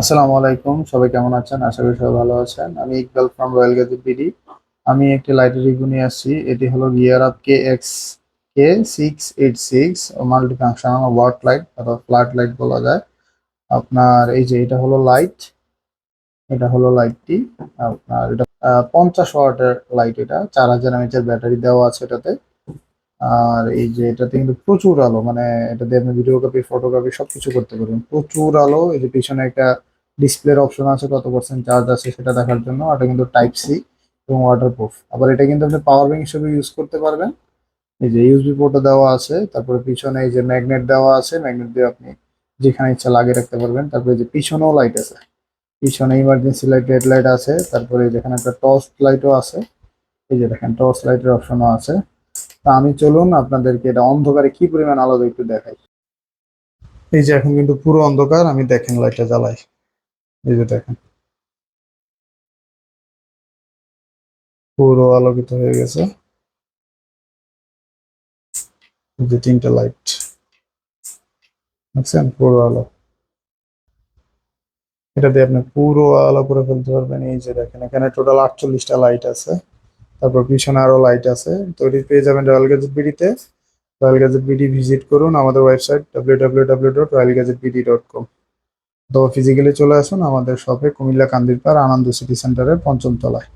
আসসালামু আলাইকুম, সবাই কেমন আছেন? আশা করি সবাই ভালো আছেন। আমি Iqbal from Royal Gadget BD আমি একটি লাইটের রিভিউ নিয়ে আসছি। এটি হলো gear up K X K six eight six multi functional ward light অথবা ফ্ল্যাট লাইট বলা যায়। আপনার এই যে এটা হলো লাইট এটা হলো লাইটটি আপনার এটা পঞ্চাশ ওয়াটের লাইট এটা। চার হাজার এমএচের ব্যাটারি দেওয়া আছে এটাতে। আর এই যে এটাতে কিন্তু প্রচুর আলো মানে এটা দিয়ে আপনি ভিডিওগ্রাফি ফটোগ্রাফি সবকিছু করতে পারবেন। প্রচুর আলো, এই যে পিছনে একটা ডিসপ্লের অপশন আছে, কত পার্সেন্ট চার্জ আছে সেটা দেখার জন্য। এটা কিন্তু টাইপ সি এবং ওয়াটারপ্রুফ আবার এটা কিন্তু আপনি পাওয়ার ব্যাংক হিসেবে ইউজ করতে পারবেন। এই যে ইউএসবি পোর্টও দেওয়া আছে, তারপরে পিছনে এই যে ম্যাগনেট দেওয়া আছে ম্যাগনেট দিয়ে আপনি যেখানে ইচ্ছা লাগিয়ে রাখতে পারবেন। তারপরে যে পিছনেও লাইট আছে। পিছনে ইমার্জেন্সি লাইট রেড লাইট আছে, তারপরে যেখানে একটা টর্চ লাইটও আছে। এই যে দেখেন টর্চ লাইটের অপশনও আছে। তা আমি চলুন আপনাদেরকে এটা অন্ধকারে কি পরিমাণ আলো একটু দেখাই। এই যে এখন কিন্তু পুরো অন্ধকার, আমি দেখেন লাইটটা জ্বালাই। এই যে দেখেন। পুরো আলোকিত হয়ে গেছে। যে তিনটে লাইট দেখছেন? পুরো আলো। এটা দিয়ে আপনি পুরো আলো করে ফেলতে পারবেন। এই যে দেখেন, এখানে টোটাল আটচল্লিশটা লাইট আছে। তারপর পিছনে আরও লাইট আছে। তো এটি পেয়ে যাবেন রয়্যাল গ্যাজেট বিডিতে রয়্যাল গ্যাজেট বিডি ভিজিট করুন আমাদের website W W W dot Royal Gadget BD dot com অথবা ফিজিক্যালি চলে আসুন আমাদের শপে কুমিল্লা কান্দিরপাড় আনন্দ সিটি সেন্টারের পঞ্চম তলায়।